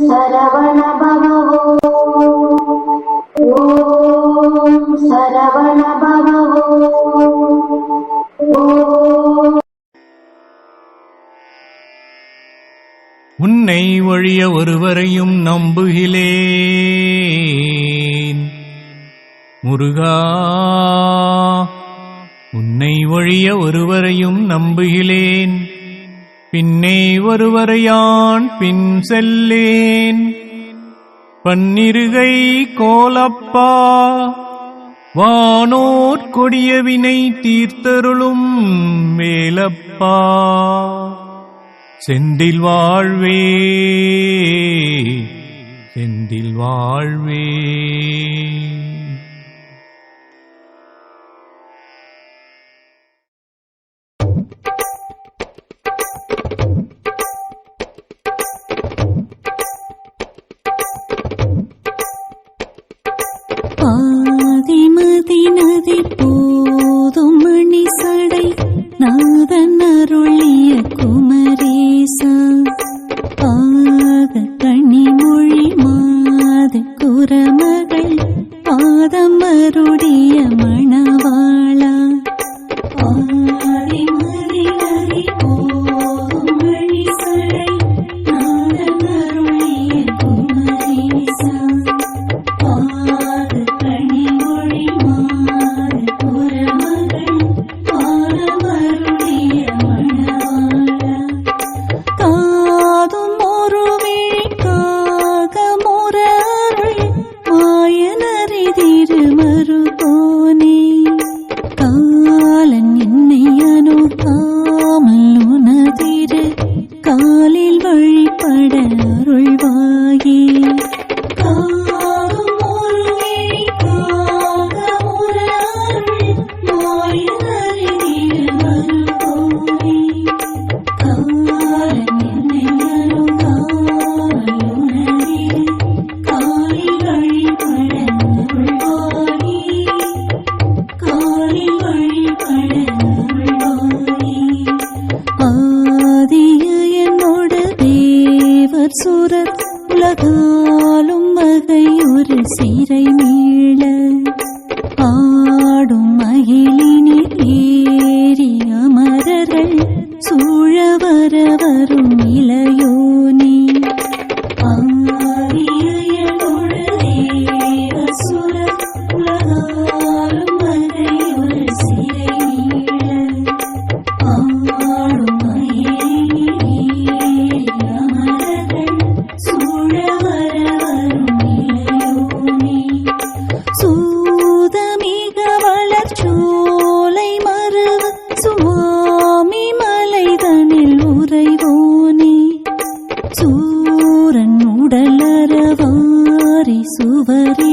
சரவண பவோ ஓம் சரவண பவோ உன்னை ஒழிய ஒருவரையும் நம்புகிலேன் முருகா உன்னை ஒழிய ஒருவரையும் நம்புகிலேன் பின்னே ஒருவரையான் பின் செல்லேன். பன்னிருகை கோலப்பா வானோர் கொடியவினை தீர்த்தருளும் வேலப்பா செந்தில் வாழ்வே செந்தில் வாழ்வே. மகள் பாதம் அருடைய மணவாளா. சுரர் உலகாலும் வகை ஒரு சிறை மீள. ஆடும் மகிழினில் ஏறி அமரர்கள் சூழ வர வரும் உடலறவாரி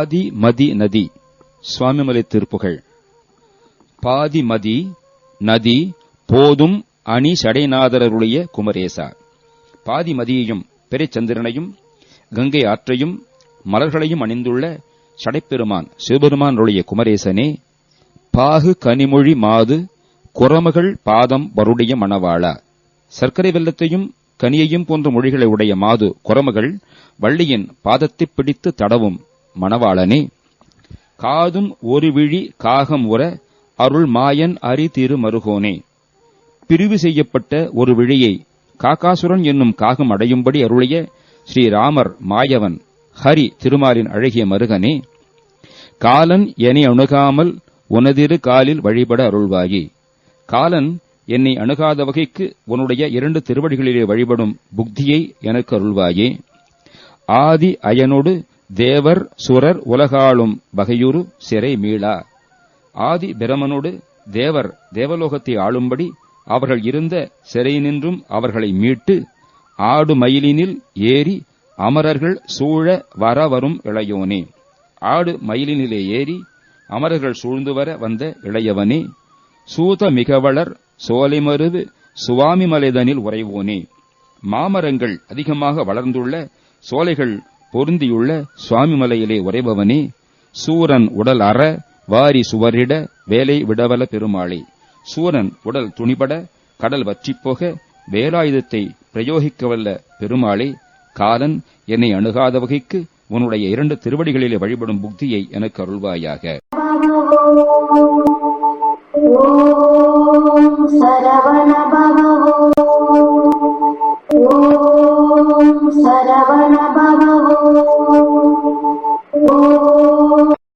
பாதி மதி நதி. சுவாமிமலை திருப்புகள். பாதி மதி நதி போதும் அணி சடைநாதரருடைய குமரேசா. பாதி மதியையும் பெருச்சந்திரனையும் கங்கை ஆற்றையும் மலர்களையும் அணிந்துள்ள சடைப்பெருமான் சிவபெருமானுடைய குமரேசனே பாகு கனிமொழி மாது குரமகள் பாதம் வருடைய மணவாளா. சர்க்கரை வெள்ளத்தையும் கனியையும் போன்ற மொழிகளை உடைய மாது குரமகள் வள்ளியின் பாதத்தை பிடித்து தடவும் மணவாளனே காதும் ஒரு விழி காகம் உற அருள் மாயன் அரி திரு மருகோனே. பிரிவு செய்யப்பட்ட ஒரு விழியை காகாசுரன் என்னும் காகம் அடையும்படி அருளிய ஸ்ரீராமர் மாயவன் ஹரி திருமாலின் அழகிய மருகனே காலன் என்னை அணுகாமல் உனதிரு காலில் வழிபட அருள்வாயே. காலன் என்னை அணுகாத வகைக்கு உன்னுடைய இரண்டு திருவடிகளிலே வழிபடும் புக்தியை எனக்கு அருள்வாயே. ஆதி அயனொடு தேவர் சுரர் உலகாளும் வகையுறு சிறை மீளா. ஆதி பிரமனோடு தேவர் தேவலோகத்தை ஆளும்படி அவர்கள் இருந்த சிறை நின்றும் அவர்களை மீட்டு ஆடு மயிலினில் ஏறி அமரர்கள் சூழ வர வரும் இளையோனே. ஆடு மயிலினிலே ஏறி அமரர்கள் சூழ்ந்து வர வந்த இளையவனே சூத மிகவளர் சோலைமருது சுவாமி மலைதனில் உறைவோனே. மாமரங்கள் அதிகமாக வளர்ந்துள்ள சோலைகள் பொருந்தியுள்ள சுவாமிமலையிலே உறைபவனே சூரன் உடல் அற வாரி சுவரிட வேலை விடவல பெருமாளே. சூரன் உடல் துணிபட கடல் வற்றிப்போக வேலாயுதத்தை பிரயோகிக்கவல்ல பெருமாளே. காலன் என்னை அணுகாத வகைக்கு உன்னுடைய இரண்டு திருவடிகளிலே வழிபடும் புக்தியை எனக்கு அருள்வாயாக. ॐ